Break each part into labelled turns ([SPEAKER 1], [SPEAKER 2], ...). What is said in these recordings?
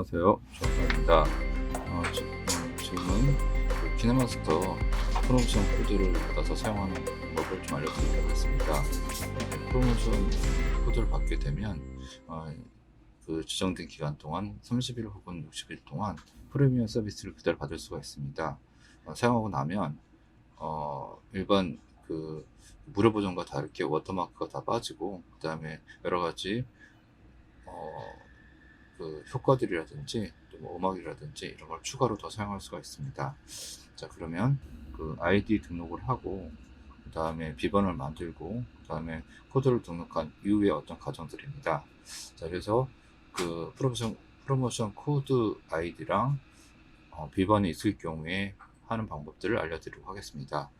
[SPEAKER 1] 안녕하세요. 조합입니다. 어, 지- 어, 지금은 그 키네마스터 프로모션 코드를 받아서 사용하는 방법을 좀 알려드리려고 했습니다. 네, 프로모션 코드를 받게 되면 어, 그 지정된 기간 동안 30일 혹은 60일 동안 프리미엄 서비스를 그대로 받을 수가 있습니다. 어, 사용하고 나면 어, 일반 그 무료 버전과 다르게 워터마크가 다 빠지고 그 다음에 여러 가지 어, 그 효과들이라든지 또뭐 음악이라든지 이런 걸 추가로 더 사용할 수가 있습니다. 자 그러면 그 아이디 등록을 하고 그 다음에 비번을 만들고 그 다음에 코드를 등록한 이후에 어떤 과정들입니다. 자 그래서 그 프로모션 프로모션 코드 아이디랑 어, 비번이 있을 경우에 하는 방법들을 알려드리도록 하겠습니다.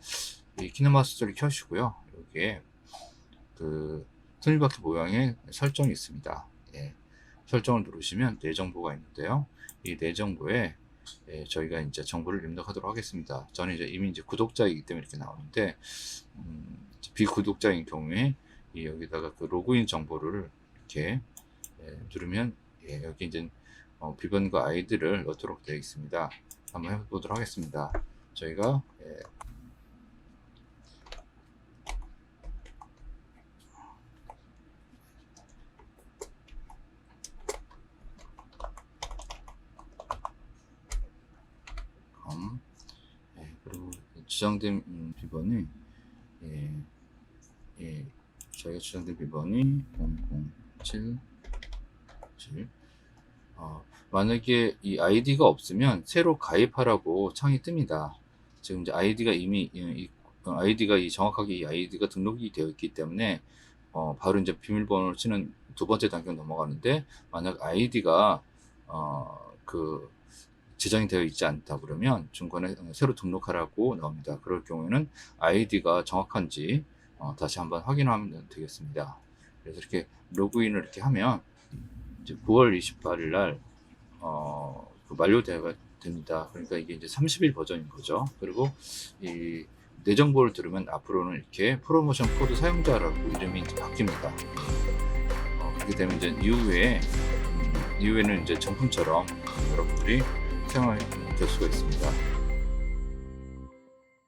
[SPEAKER 1] 이 키네마스터를 켜시고요. 여기에 그 톱니바퀴 모양의 설정이 있습니다. 예. 설정을 누르시면 내 정보가 있는데요. 이 내 정보에 예, 저희가 이제 정보를 입력하도록 하겠습니다. 저는 이제 이미 이제 구독자이기 때문에 이렇게 나오는데 음, 비구독자인 경우에 이 여기다가 그 로그인 정보를 이렇게 예, 누르면 예, 여기 이제 어, 비번과 아이디를 넣도록 되어 있습니다. 한번 해보도록 하겠습니다. 저희가 예, 검 예, 음, 비번이 예, 예, 저희가 지정된 비번이 007 7 어, 만약에 이 아이디가 없으면 새로 가입하라고 창이 뜹니다. 지금 이제 아이디가 이미 이, 이- 어, 아이디가 이 정확하게 이 아이디가 등록이 되어 있기 때문에 어, 바로 이제 비밀번호를 치는 두 번째 단계로 넘어가는데 만약 아이디가 어, 그 지정이 되어 있지 않다 그러면 중간에 새로 등록하라고 나옵니다. 그럴 경우에는 아이디가 정확한지 어, 다시 한번 확인하면 되겠습니다. 그래서 이렇게 로그인을 이렇게 하면 이제 9월 28일 날 어, 그 만료되가 됩니다. 그러니까 이게 이제 30일 버전인 거죠. 그리고 이 내 정보를 들으면 앞으로는 이렇게 프로모션 코드 사용자라고 이름이 바뀝니다. 어, 그렇게 되면 이제 이후에 음, 이후에는 이제 정품처럼 여러분들이 사용할 될 수가 있습니다.